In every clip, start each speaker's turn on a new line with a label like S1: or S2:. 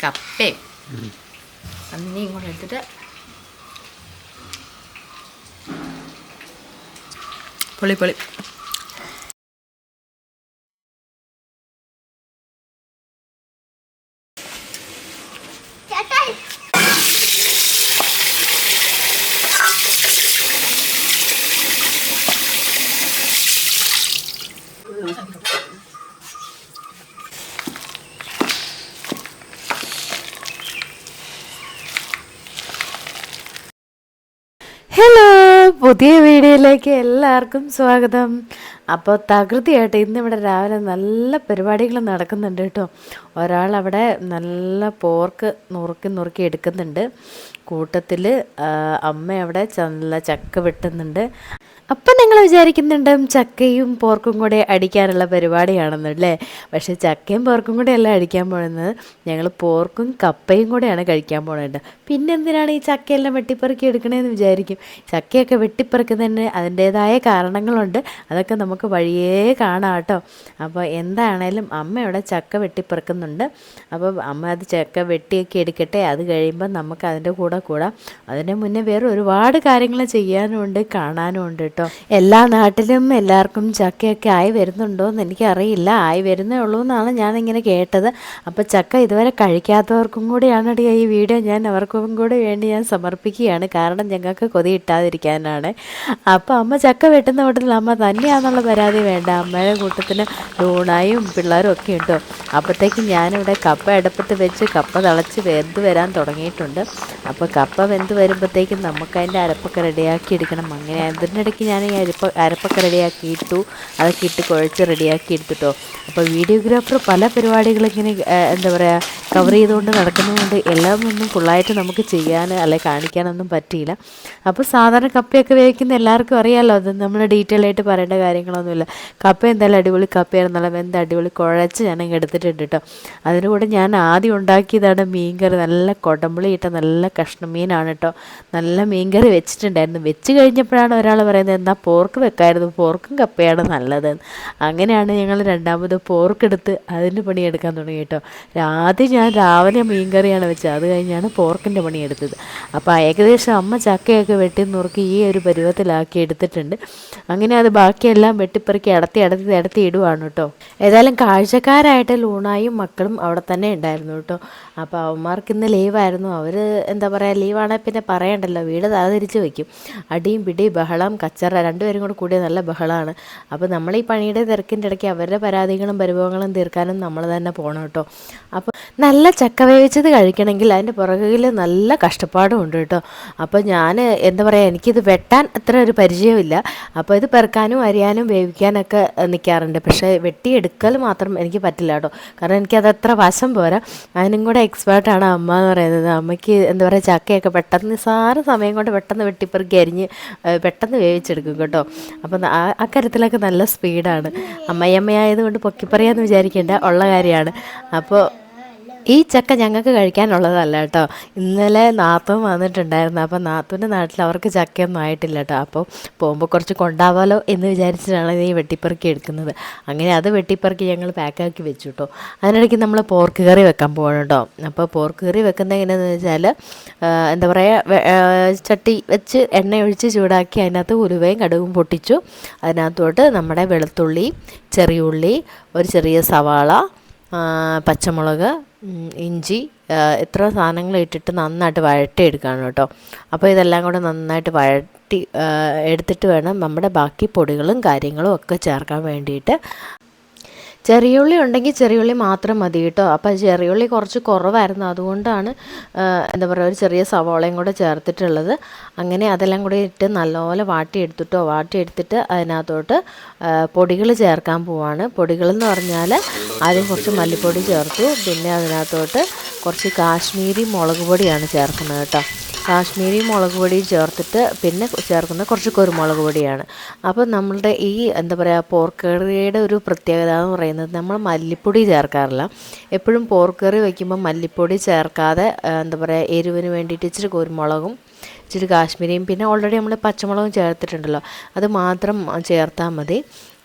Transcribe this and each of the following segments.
S1: കപ്പയും അന്നിയും കൂടെ എടുത്തിട്ട് പൊളി. പൊളി
S2: ഹലോ പുതിയ വീഡിയോയിലേക്ക് എല്ലാവർക്കും സ്വാഗതം. അപ്പോൾ തകൃതിയായിട്ട് ഇന്ന് ഇവിടെ രാവിലെ നല്ല പരിപാടികൾ നടക്കുന്നുണ്ട് കേട്ടോ. ഒരാൾ അവിടെ നല്ല പോർക്ക് നുറുക്കി നുറുക്കി എടുക്കുന്നുണ്ട്. കൂട്ടത്തിൽ അമ്മ അവിടെ നല്ല ചക്ക വെട്ടുന്നുണ്ട്. അപ്പം നിങ്ങൾ വിചാരിക്കുന്നുണ്ട് ചക്കയും പോർക്കും കൂടെ അടിക്കാനുള്ള പരിപാടിയാണെന്നല്ലേ പക്ഷേ ചക്കയും പോർക്കും കൂടെ അല്ല അടിക്കാൻ പോകുന്നത് ഞങ്ങൾ പോർക്കും കപ്പയും കൂടെയാണ് കഴിക്കാൻ പോകുന്നത് പിന്നെ എന്തിനാണ് ഈ ചക്കയെല്ലാം വെട്ടിപ്പെറുക്കി എടുക്കണേന്ന് വിചാരിക്കും? ചക്കയൊക്കെ വെട്ടിപ്പെറുക്കുന്നതിന് അതിന്റേതായ കാരണങ്ങളുണ്ട്. അതൊക്കെ നമുക്ക് വഴിയേ കാണാം കേട്ടോ. അപ്പോൾ എന്താണേലും അമ്മ ഇവിടെ ചക്ക വെട്ടിപ്പെറുക്കുന്നുണ്ട്. അപ്പോൾ അമ്മ അത് ചക്ക വെട്ടിയൊക്കെ എടുക്കട്ടെ. അത് കഴിയുമ്പോൾ നമുക്ക് അതിന്റെ കൂടെ കൂടാം. അതിന് മുന്നേ വേറെ ഒരുപാട് കാര്യങ്ങൾ ചെയ്യാനുമുണ്ട് കാണാനും ഉണ്ട് കേട്ടോ. എല്ലാ നാട്ടിലും എല്ലാവർക്കും ചക്കയൊക്കെ ആയി വരുന്നുണ്ടോ എന്ന് എനിക്കറിയില്ല. ആയി വരുന്നേ ഉള്ളൂ എന്നാണ് ഞാനിങ്ങനെ കേട്ടത്. അപ്പോൾ ചക്ക ഇതുവരെ കഴിക്കാത്തവർക്കും കൂടിയാണ് ഈ വീഡിയോ. ഞാൻ അവർക്കും കൂടി വേണ്ടി ഞാൻ സമർപ്പിക്കുകയാണ്. കാരണം ഞങ്ങൾക്ക് കൊതി ഇട്ടാതിരിക്കാനാണ് അപ്പോൾ അമ്മ ചക്ക വെട്ടുന്ന കൂട്ടത്തിൽ അമ്മ തന്നെയാണെന്നുള്ള പരാതി വേണ്ട. അമ്മയുടെ കൂട്ടത്തിന് ലൂണായും പിള്ളേരും ഒക്കെ ഉണ്ടോ. അപ്പോഴത്തേക്കും ഞാനിവിടെ കപ്പ അടുപ്പത്ത് വെച്ച് കപ്പ തിളച്ച് വെന്ത് വരാൻ തുടങ്ങിയിട്ടുണ്ട്. അപ്പോൾ കപ്പ വെന്ത് വരുമ്പോഴത്തേക്കും നമുക്ക് അതിന്റെ അരപ്പൊക്കെ റെഡിയാക്കി എടുക്കണം. അങ്ങനെ അതിനിടയ്ക്ക് ഞാൻ ഈ അരപ്പ അരപ്പൊക്കെ റെഡിയാക്കി ഇട്ടു അതൊക്കെ ഇട്ട് കുഴച്ച് റെഡിയാക്കി എടുത്തിട്ടോ അപ്പോൾ വീഡിയോഗ്രാഫർ പല പരിപാടികളിങ്ങനെ എന്താ പറയുക കവർ ചെയ്തുകൊണ്ട് നടക്കുന്നതുകൊണ്ട് എല്ലാം ഒന്നും ഫുള്ളായിട്ട് നമുക്ക് ചെയ്യാൻ അല്ലെ കാണിക്കാനൊന്നും പറ്റിയില്ല. അപ്പോൾ സാധാരണ കപ്പയൊക്കെ വേവിക്കുന്ന എല്ലാവർക്കും അറിയാമല്ലോ അത് നമ്മൾ ഡീറ്റെയിൽ ആയിട്ട് പറയേണ്ട കാര്യങ്ങളൊന്നുമില്ല. കപ്പ എന്തായാലും അടിപൊളി കപ്പയായിരുന്നല്ലോ വെന്ത അടിപൊളി കുഴച്ച് ഞാൻ അങ്ങ് എടുത്തിട്ടുണ്ട് കേട്ടോ അതിന് കൂടെ ഞാൻ ആദ്യം ഉണ്ടാക്കിയതാണ് മീൻകറി. നല്ല കൊടമ്പുളി ഇട്ട നല്ല കഷ്ണം മീനാണ് കേട്ടോ നല്ല മീൻകറി വെച്ചിട്ടുണ്ടായിരുന്നു. വെച്ച് കഴിഞ്ഞപ്പോഴാണ് ഒരാൾ പറയുന്നത് എന്നാൽ പോർക്ക് വെക്കായിരുന്നു. പോർക്കും കപ്പയാണ് നല്ലത്. അങ്ങനെയാണ് ഞങ്ങൾ രണ്ടാമത് പോർക്കെടുത്ത് അതിന് പണിയെടുക്കാൻ തുടങ്ങി കേട്ടോ. ആദ്യം ഞാൻ രാവിലെ മീൻകറിയാണ് വെച്ചത്. അത് കഴിഞ്ഞാണ് പോർക്കിന്റെ പണിയെടുത്തത്. അപ്പോൾ ഏകദേശം അമ്മ ചക്കയൊക്കെ വെട്ടി നുറുക്കി ഈ ഒരു പരുവത്തിലാക്കി എടുത്തിട്ടുണ്ട്. അങ്ങനെ അത് ബാക്കിയെല്ലാം വെട്ടിപ്പെറുക്കി അടത്തി അടത്തി അടത്തി ഇടുവാണ് കേട്ടോ. ഏതായാലും കാഴ്ചക്കാരായിട്ട് ലൂണായും മക്കളും അവിടെ തന്നെ ഉണ്ടായിരുന്നു കേട്ടോ. അപ്പോൾ അവന്മാർക്ക് ഇന്ന് ലീവായിരുന്നു. അവർ എന്താ പറയുക ലീവാണെങ്കിൽ പിന്നെ പറയണ്ടല്ലോ. വീട് തലതിരിച്ച് വയ്ക്കും അടിയും പിടിയും ബഹളം കച്ചറ രണ്ടുപേരും കൂടെ കൂടിയ നല്ല ബഹളമാണ് അപ്പോൾ നമ്മൾ ഈ പണിയുടെ തിരക്കിന്റെ ഇടയ്ക്ക് അവരുടെ പരാതികളും പരിഭവങ്ങളും തീർക്കാനും നമ്മൾ തന്നെ പോകണം കേട്ടോ. അപ്പോൾ നല്ല ചക്ക വേവിച്ചത് കഴിക്കണമെങ്കിൽ അതിന്റെ പുറകിൽ നല്ല കഷ്ടപ്പാടും ഉണ്ട് കേട്ടോ. അപ്പോൾ ഞാൻ എന്താ പറയുക എനിക്കിത് വെട്ടാൻ അത്ര ഒരു പരിചയമില്ല. അപ്പോൾ ഇത് പെറുക്കാനും അരിയാനും വേവിക്കാനൊക്കെ നിൽക്കാറുണ്ട് പക്ഷേ വെട്ടിയെടുക്കൽ മാത്രം എനിക്ക് പറ്റില്ല കേട്ടോ. കാരണം എനിക്കത് അത്ര വശം പോരാ. അതിനും കൂടെ എക്സ്പേർട്ടാണ് അമ്മ എന്ന് പറയുന്നത്. അമ്മയ്ക്ക് എന്താ പറയുക ചക്കയൊക്കെ പെട്ടെന്ന് നിസ്സാര സമയം കൊണ്ട് പെട്ടെന്ന് വെട്ടിപ്പെറുക്കി അരിഞ്ഞ് പെട്ടെന്ന് പെട്ടെന്ന് വേവിച്ചെടുക്കും കേട്ടോ. അപ്പം ആ അക്കാര്യത്തിലൊക്കെ നല്ല സ്പീഡാണ് അമ്മയമ്മയായതുകൊണ്ട് പൊക്കിപ്പറയാന്ന് വിചാരിക്കേണ്ട ഉള്ള കാര്യമാണ്. അപ്പോൾ ഈ ചക്ക ഞങ്ങൾക്ക് കഴിക്കാനുള്ളതല്ല കേട്ടോ. ഇന്നലെ നാത്തും വന്നിട്ടുണ്ടായിരുന്നു. അപ്പോൾ നാത്തൂന്റെ നാട്ടിൽ അവർക്ക് ചക്കയൊന്നും ആയിട്ടില്ല കേട്ടോ അപ്പോൾ പോകുമ്പോൾ കുറച്ച് കൊണ്ടാവാലോ എന്ന് വിചാരിച്ചിട്ടാണ് ഈ വെട്ടിപ്പെറുക്കി എടുക്കുന്നത്. അങ്ങനെ അത് വെട്ടിപ്പെറുക്കി ഞങ്ങൾ പാക്കാക്കി വെച്ചു കേട്ടോ അതിനിടയ്ക്ക് നമ്മൾ പോർക്ക് കറി വെക്കാൻ പോകണം കേട്ടോ അപ്പോൾ പോർക്ക് കറി വെക്കുന്നത് എങ്ങനെയാണെന്ന് വെച്ചാൽ എന്താ പറയുക ചട്ടി വെച്ച് എണ്ണ ഒഴിച്ച് ചൂടാക്കി അതിനകത്ത് ഉലുവയും കടുകും പൊട്ടിച്ചു. അതിനകത്തോട്ട് നമ്മുടെ വെളുത്തുള്ളി ചെറിയ ഉള്ളി ഒരു ചെറിയ സവാള പച്ചമുളക് ഇഞ്ചി എത്ര സാധനങ്ങൾ ഇട്ടിട്ട് നന്നായിട്ട് വഴട്ടിയെടുക്കുകയാണ് കേട്ടോ. അപ്പോൾ ഇതെല്ലാം കൂടെ നന്നായിട്ട് വഴട്ടി എടുത്തിട്ട് വേണം നമ്മുടെ ബാക്കി പൊടികളും കാര്യങ്ങളും ഒക്കെ ചേർക്കാൻ വേണ്ടിയിട്ട്. ചെറിയുള്ളി ഉണ്ടെങ്കിൽ ചെറിയുള്ളി മാത്രം മതി കേട്ടോ. അപ്പോൾ ചെറിയുള്ളി കുറച്ച് കുറവായിരുന്നു. അതുകൊണ്ടാണ് എന്താ പറയുക ഒരു ചെറിയ സവോളയും കൂടെ ചേർത്തിട്ടുള്ളത്. അങ്ങനെ അതെല്ലാം കൂടി ഇട്ട് നല്ലപോലെ വാട്ടിയെടുത്തിട്ടോ വാട്ടിയെടുത്തിട്ട് അതിനകത്തോട്ട് പൊടികൾ ചേർക്കാൻ പോവാണ്. പൊടികളെന്ന് പറഞ്ഞാൽ ആദ്യം കുറച്ച് മല്ലിപ്പൊടി ചേർത്തു. പിന്നെ അതിനകത്തോട്ട് കുറച്ച് കാശ്മീരി മുളക് പൊടിയാണ് ചേർക്കുന്നത് കേട്ടോ. കാശ്മീരി മുളക് പൊടി ചേർത്തിട്ട് പിന്നെ ചേർക്കുന്ന കുറച്ച് കുരുമുളക് പൊടിയാണ്. അപ്പോൾ നമ്മളുടെ ഈ എന്താ പറയുക പോർക്ക് കറിയുടെ ഒരു പ്രത്യേകത എന്ന് പറയുന്നത് നമ്മൾ മല്ലിപ്പൊടി ചേർക്കാറില്ല. എപ്പോഴും പോർക്ക് കറി വയ്ക്കുമ്പോൾ മല്ലിപ്പൊടി ചേർക്കാതെ എന്താ പറയുക എരിവിന് വേണ്ടിയിട്ട് ഇച്ചിരി കുരുമുളകും ഇച്ചിരി കാശ്മീരിയും പിന്നെ ഓൾറെഡി നമ്മൾ പച്ചമുളകും ചേർത്തിട്ടുണ്ടല്ലോ. അത് മാത്രം ചേർത്താൽ മതി.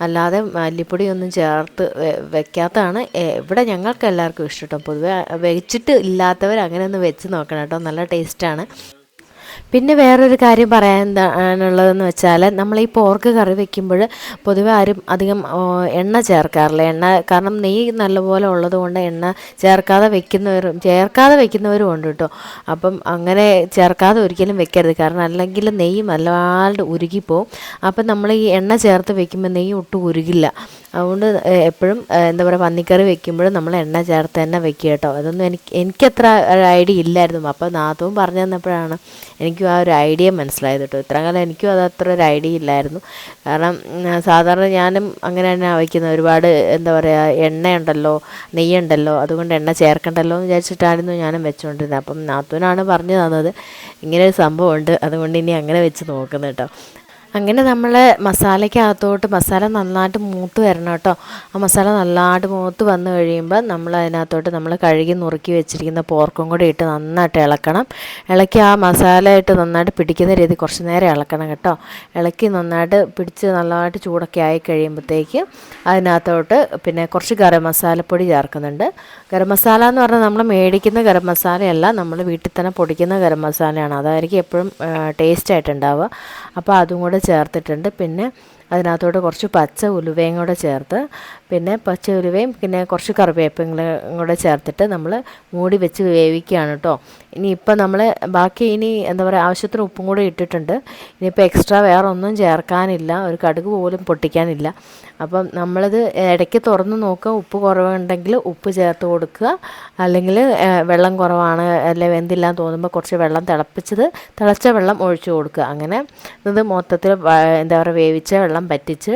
S2: അല്ലാതെ മല്ലിപ്പൊടി ഒന്നും ചേർത്ത് വെക്കാത്തതാണ് ഇവിടെ ഞങ്ങൾക്ക് എല്ലാവർക്കും ഇഷ്ടം. കേട്ടോ പൊതുവെ വെച്ചിട്ട് ഇല്ലാത്തവർ അങ്ങനെ ഒന്ന് വെച്ച് നോക്കണം കേട്ടോ. നല്ല ടേസ്റ്റാണ് പിന്നെ വേറൊരു കാര്യം പറയാനുള്ളതെന്ന് വെച്ചാൽ നമ്മൾ ഈ പോർക്ക് കറി വെക്കുമ്പോൾ പൊതുവെ ആരും അധികം എണ്ണ ചേർക്കാറില്ല. എണ്ണ കാരണം നെയ്യ് നല്ലപോലെ ഉള്ളതുകൊണ്ട് എണ്ണ ചേർക്കാതെ വെക്കുന്നവരും ചേർക്കാതെ വെക്കുന്നവരും ഉണ്ട് കേട്ടോ. അപ്പം അങ്ങനെ ചേർക്കാതെ ഒരിക്കലും വെക്കരുത്. കാരണം അല്ലെങ്കിൽ നെയ്യ് നല്ലതായിട്ട് ഉരുകിപ്പോവും. അപ്പം നമ്മൾ ഈ എണ്ണ ചേർത്ത് വെക്കുമ്പോൾ നെയ്യ് ഒട്ടും ഉരുകില്ല. അതുകൊണ്ട് എപ്പോഴും എന്താ പറയുക പന്നിക്കറി വെക്കുമ്പോഴും നമ്മൾ എണ്ണ ചേർത്ത് തന്നെ വെക്കുക കേട്ടോ. അതൊന്നും എനിക്ക് എനിക്കത്ര ഒരു ഐഡിയ ഇല്ലായിരുന്നു. അപ്പോൾ നാത്തവും പറഞ്ഞു തന്നപ്പോഴാണ് എനിക്കും ആ ഒരു ഐഡിയ മനസ്സിലായത് കേട്ടോ. ഇത്ര കാലം എനിക്കും അത് അത്ര ഒരു ഐഡിയ ഇല്ലായിരുന്നു. കാരണം സാധാരണ ഞാനും അങ്ങനെ തന്നെ വയ്ക്കുന്നത്. ഒരുപാട് എന്താ പറയുക എണ്ണയുണ്ടല്ലോ നെയ്യുണ്ടല്ലോ അതുകൊണ്ട് എണ്ണ ചേർക്കണ്ടല്ലോ എന്ന് വിചാരിച്ചിട്ടായിരുന്നു ഞാനും വെച്ചുകൊണ്ടിരുന്നത്. അപ്പം നാത്തൂനാണ് പറഞ്ഞു തന്നത്. ഇങ്ങനെ ഒരു സംഭവമുണ്ട്. അതുകൊണ്ട് ഇനി അങ്ങനെ വെച്ച് നോക്കുന്നത് കേട്ടോ. അങ്ങനെ നമ്മൾ മസാലയ്ക്കകത്തോട്ട് മസാല നന്നായിട്ട് മൂത്ത് വരണം കേട്ടോ. ആ മസാല നല്ലതായിട്ട് മൂത്ത് വന്നു കഴിയുമ്പോൾ നമ്മൾ അതിനകത്തോട്ട് നമ്മൾ കഴുകി നുറുക്കി വെച്ചിരിക്കുന്ന പോർക്കും കൂടി ഇട്ട് നന്നായിട്ട് ഇളക്കണം. ഇളക്കി ആ മസാല ഇട്ട് നന്നായിട്ട് പിടിക്കുന്ന രീതി കുറച്ച് നേരം ഇളക്കണം കേട്ടോ. ഇളക്കി നന്നായിട്ട് പിടിച്ച് നല്ലതായിട്ട് ചൂടൊക്കെ ആയി കഴിയുമ്പോഴത്തേക്ക് അതിനകത്തോട്ട് പിന്നെ കുറച്ച് ഗരം മസാലപ്പൊടി ചേർക്കുന്നുണ്ട്. ഗരം മസാല എന്ന് പറഞ്ഞാൽ നമ്മൾ മേടിക്കുന്ന ഗരം മസാലയല്ല നമ്മൾ വീട്ടിൽ തന്നെ പൊടിക്കുന്ന ഗരം മസാലയാണ്. അതായിരിക്കും എപ്പോഴും ടേസ്റ്റ് ആയിട്ടുണ്ടാവുക. അപ്പോൾ അതും കൂടെ ചേർത്തിട്ടുണ്ട്. പിന്നെ അതിനകത്തോട്ട് കുറച്ച് പച്ച ഉലുവയും കൂടെ ചേർത്ത് പിന്നെ പച്ച ഉലുവയും പിന്നെ കുറച്ച് കറിവേപ്പങ്ങളും കൂടെ ചേർത്തിട്ട് നമ്മൾ മൂടി വെച്ച് വേവിക്കുകയാണ് കേട്ടോ ഇനി ഇപ്പം നമ്മൾ ബാക്കി ഇനി എന്താ പറയുക ആവശ്യത്തിന് ഉപ്പും കൂടെ ഇട്ടിട്ടുണ്ട്. ഇനിയിപ്പോൾ എക്സ്ട്രാ വേറെ ഒന്നും ചേർക്കാനില്ല. ഒരു കടുക് പോലും പൊട്ടിക്കാനില്ല. അപ്പം നമ്മളത് ഇടയ്ക്ക് തുറന്ന് നോക്കുക. ഉപ്പ് കുറവുണ്ടെങ്കിൽ ഉപ്പ് ചേർത്ത് കൊടുക്കുക. അല്ലെങ്കിൽ വെള്ളം കുറവാണ് അല്ലെ വെന്തില്ലാന്ന് തോന്നുമ്പോൾ കുറച്ച് വെള്ളം തിളപ്പിച്ചത് തിളച്ച വെള്ളം ഒഴിച്ചു കൊടുക്കുക. അങ്ങനെ ഇത് മൊത്തത്തിൽ എന്താ പറയുക വേവിച്ച വെള്ളം പറ്റിച്ച്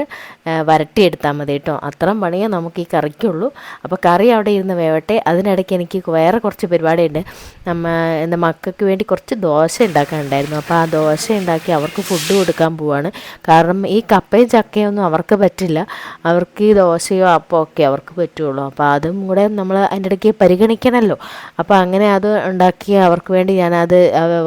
S2: വരട്ടിയെടുത്താൽ മതി കേട്ടോ. അത്രയും പണിയേ നമുക്ക് ഈ കറിക്കുള്ളൂ. അപ്പോൾ കറി അവിടെ ഇരുന്ന് വേവട്ടെ. അതിനിടയ്ക്ക് എനിക്ക് വേറെ കുറച്ച് പരിപാടിയുണ്ട്. നമ്മ എന്റെ മക്കൾക്ക് വേണ്ടി കുറച്ച് ദോശ ഉണ്ടാക്കാനുണ്ടായിരുന്നു. അപ്പോൾ ആ ദോശ ഉണ്ടാക്കി അവർക്ക് ഫുഡ് കൊടുക്കാൻ പോവാണ്. കാരണം ഈ കപ്പയും ചക്കയൊന്നും അവർക്ക് പറ്റില്ല. അവർക്ക് ഈ ദോശയോ അപ്പോൾ ഒക്കെ അവർക്ക് പറ്റുള്ളൂ. അപ്പോൾ അതും കൂടെ നമ്മൾ അതിന്റെ ഇടയ്ക്ക് പരിഗണിക്കണമല്ലോ അപ്പോൾ അങ്ങനെ അത് ഉണ്ടാക്കി അവർക്ക് വേണ്ടി ഞാനത്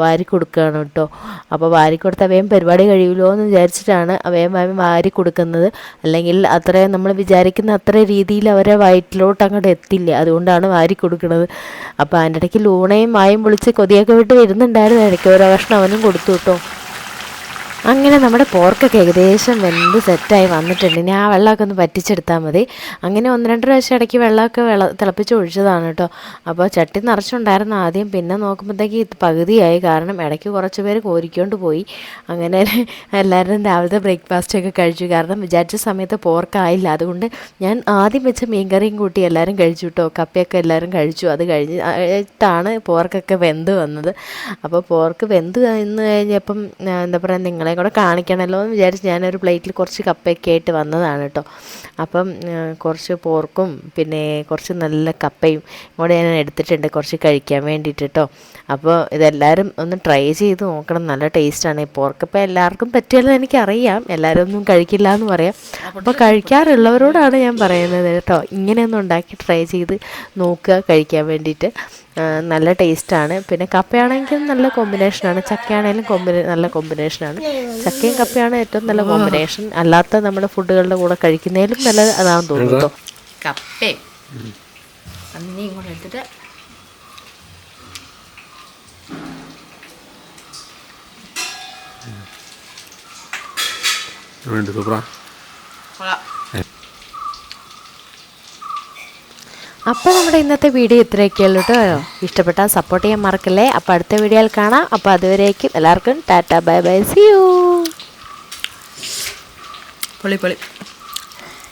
S2: വാരി കൊടുക്കുകയാണ് കേട്ടോ. അപ്പോൾ വാരി കൊടുത്ത് അവയും പരിപാടി കഴിയുമല്ലോ എന്ന് വിചാരിച്ചിട്ടാണ് അവയും അവയും വാരി കൊടുക്കുന്നത്. അല്ലെങ്കിൽ അത്രയും നമ്മൾ വിചാരിക്കുന്ന അത്ര രീതിയിൽ അവരെ വയറ്റിലോട്ട് അങ്ങോട്ട് എത്തില്ല. അതുകൊണ്ടാണ് വാരി കൊടുക്കുന്നത്. അപ്പോൾ അതിന്റെ ഇടയ്ക്ക് ലൂണയും മായും പൊളിച്ച് കൊതിയൊക്കെ വിട്ട് വരുന്നുണ്ടായിരുന്നു. ഇടയ്ക്ക് ഓരോ ഭക്ഷണം അവനും കൊടുത്തു കേട്ടോ. അങ്ങനെ നമ്മുടെ പോർക്കൊക്കെ ഏകദേശം വെന്ത് സെറ്റായി വന്നിട്ടുണ്ട്. ഇനി ആ വെള്ളമൊക്കെ ഒന്ന് പറ്റിച്ചെടുത്താൽ മതി. അങ്ങനെ ഒന്ന് രണ്ട് പ്രാവശ്യം ഇടയ്ക്ക് വെള്ളമൊക്കെ വെള്ള തിളപ്പിച്ച് ഒഴിച്ചതാണ് കേട്ടോ. അപ്പോൾ ചട്ടി നിറച്ചുണ്ടായിരുന്നു ആദ്യം. പിന്നെ നോക്കുമ്പോഴത്തേക്ക് ഇത് പകുതിയായി. കാരണം ഇടയ്ക്ക് കുറച്ച് പേര് കോരിക്കൊണ്ട് പോയി. അങ്ങനെ എല്ലാവരും രാവിലത്തെ ബ്രേക്ക്ഫാസ്റ്റൊക്കെ കഴിച്ചു. കാരണം വിചാരിച്ച സമയത്ത് പോർക്കായില്ല. അതുകൊണ്ട് ഞാൻ ആദ്യം വെച്ച മീൻകറിയും കൂട്ടി എല്ലാവരും കഴിച്ചു കേട്ടോ. കപ്പയൊക്കെ എല്ലാവരും കഴിച്ചു. അത് കഴിഞ്ഞിട്ടാണ് പോർക്കൊക്കെ വെന്ത് വന്നത്. അപ്പോൾ പോർക്ക് വെന്ത് വന്നു കഴിഞ്ഞപ്പം എന്താ പറയുക നിങ്ങളെ കൂടെ കാണിക്കണമല്ലോ എന്ന് വിചാരിച്ച് ഞാനൊരു പ്ലേറ്റിൽ കുറച്ച് കപ്പയൊക്കെ ആയിട്ട് വന്നതാണ് കേട്ടോ. അപ്പം കുറച്ച് പോർക്കും പിന്നെ കുറച്ച് നല്ല കപ്പയും കൂടെ ഞാൻ എടുത്തിട്ടുണ്ട് കുറച്ച് കഴിക്കാൻ വേണ്ടിയിട്ട് കേട്ടോ. അപ്പോൾ ഇതെല്ലാവരും ഒന്ന് ട്രൈ ചെയ്ത് നോക്കണം. നല്ല ടേസ്റ്റാണ്. ഈ പോർക്കപ്പ എല്ലാവർക്കും പറ്റിയല്ലോ എനിക്കറിയാം. എല്ലാവരും ഒന്നും കഴിക്കില്ല എന്ന് പറയാം. അപ്പോൾ കഴിക്കാറുള്ളവരോടാണ് ഞാൻ പറയുന്നത് കേട്ടോ. ഇങ്ങനെയൊന്നും ഉണ്ടാക്കി ട്രൈ ചെയ്ത് നോക്കുക കഴിക്കാൻ വേണ്ടിയിട്ട്. നല്ല ടേസ്റ്റാണ്. പിന്നെ കപ്പയാണെങ്കിൽ നല്ല കോമ്പിനേഷനാണ്. ചക്കയാണെങ്കിലും കോമ്പിനേ നല്ല കോമ്പിനേഷനാണ്. ചക്കയും കപ്പയാണ് ഏറ്റവും നല്ല കോമ്പിനേഷൻ. അല്ലാത്ത നമ്മുടെ ഫുഡുകളുടെ കൂടെ കഴിക്കുന്നതിലും നല്ല അതാണ് തോന്നുന്നു
S1: കപ്പയും എടുത്തിട്ട്.
S3: വേണ്ടി സൂപ്പറാ?
S2: അപ്പോൾ നമ്മുടെ ഇന്നത്തെ വീഡിയോ ഇത്രയൊക്കെയുള്ളൂ കേട്ടോ. ഇഷ്ടപ്പെട്ടാൽ സപ്പോർട്ട് ചെയ്യാൻ മറക്കല്ലേ? അപ്പോൾ അടുത്ത വീഡിയോയിൽ കാണാം. അപ്പോൾ അതുവരേക്കും എല്ലാവർക്കും tata bye bye see you.
S1: പൊളി പൊളി.